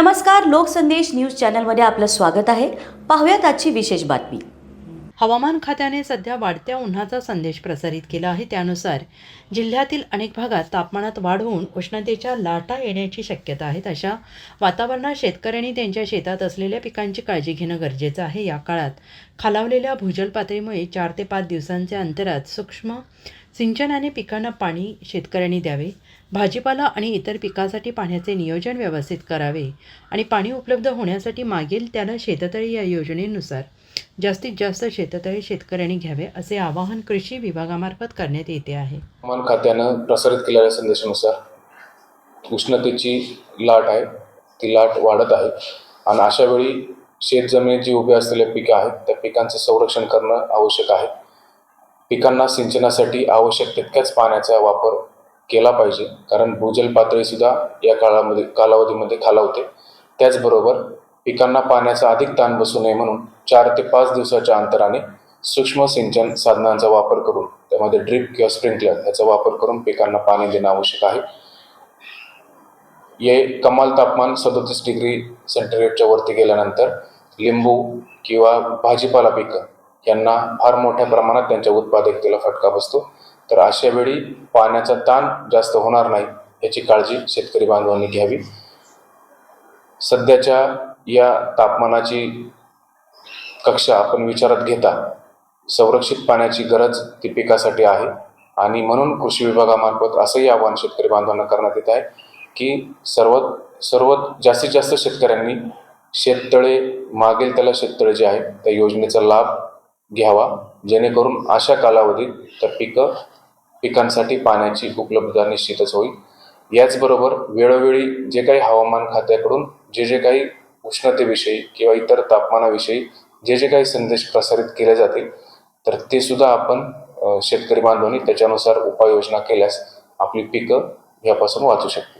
नमस्कार लोकसंदेश न्यूज चॅनलमध्ये आपलं स्वागत आहे. पाहूयात आजची विशेष बातमी. हवामान खात्याने सध्या वाढत्या उन्हाचा संदेश प्रसारित केला आहे. त्यानुसार जिल्ह्यातील अनेक भागात तापमानात वाढ होऊन उष्णतेच्या लाटा येण्याची शक्यता आहे. अशा वातावरणात शेतकऱ्यांनी त्यांच्या शेतात असलेल्या पिकांची काळजी घेणं गरजेचं आहे. या काळात खालावलेल्या भूजल पातळीमुळे चार ते पाच दिवसांच्या अंतरात सूक्ष्म सिंचनाने पिकांना पाणी शेतकऱ्यांनी द्यावे भाजीपाला आणि इतर पिकासाठी पाण्याचे नियोजन व्यवस्थित करावे आणि पाणी उपलब्ध होण्यासाठी मागील त्याला शेततळी या योजनेनुसार जास्तीत जास्त शेततळे शेतकऱ्यांनी घ्यावे असे आवाहन कृषी विभागामार्फत करण्यात येते आहे. हवामान खात्यानं प्रसारित केलेल्या संदेशानुसार उष्णतेची लाट आहे ती लाट वाढत आहे आणि अशा वेळी शेत जमिनीत जी उभे असलेल्या पिकं आहेत त्या पिकांचं संरक्षण करणं आवश्यक आहे. पिकांना सिंचनासाठी आवश्यक तितक्याच पाण्याचा वापर केला पाहिजे. कारण भूजल पातळीसुद्धा या काळामध्ये कालावधीमध्ये खालावते. त्याचबरोबर पिकांना पाण्याचा अधिक ताण बसू नये म्हणून चार ते पाच दिवसाच्या अंतराने सूक्ष्म सिंचन साधनांचा वापर करून त्यामध्ये ड्रिप किंवा स्प्रिंकलर याचा वापर करून पिकांना पाणी देणं आवश्यक आहे. हे कमाल तापमान सदोतीस डिग्री सेंटीग्रेडच्या वरती गेल्यानंतर लिंबू किंवा भाजीपाला पिकं यांना फार मोठ्या प्रमाणात त्यांच्या उत्पादकतेला फटका बसतो. तर अशा वेळी पाण्याचा ताण जास्त होणार नाही याची काळजी शेतकरी बांधवांनी घ्यावी. सध्याच्या या तापमानाची कक्षा आपण विचारात घेता संरक्षित पाण्याची गरज ती पिकासाठी आहे. आणि म्हणून कृषी विभागामार्फत असंही आवाहन शेतकरी बांधवांना करण्यात येत आहे की सर्वात सर्वात जास्तीत जास्त शेतकऱ्यांनी शेततळे मागेल त्याला शेततळे जे आहे त्या योजनेचा लाभ घ्यावा. जेणेकरून अशा कालावधीत त्या पिकं पिकांसाठी पाण्याची उपलब्धता निश्चितच होईल. याचबरोबर वेळोवेळी जे काही हवामान खात्याकडून जे जे काही उष्णतेविषयी किंवा इतर तापमानाविषयी जे जे काही संदेश प्रसारित केले जातील तर ते सुद्धा आपण शेतकरी बांधवांनी त्याच्यानुसार उपाययोजना केल्यास आपली पिकं यापासून वाचू शकतो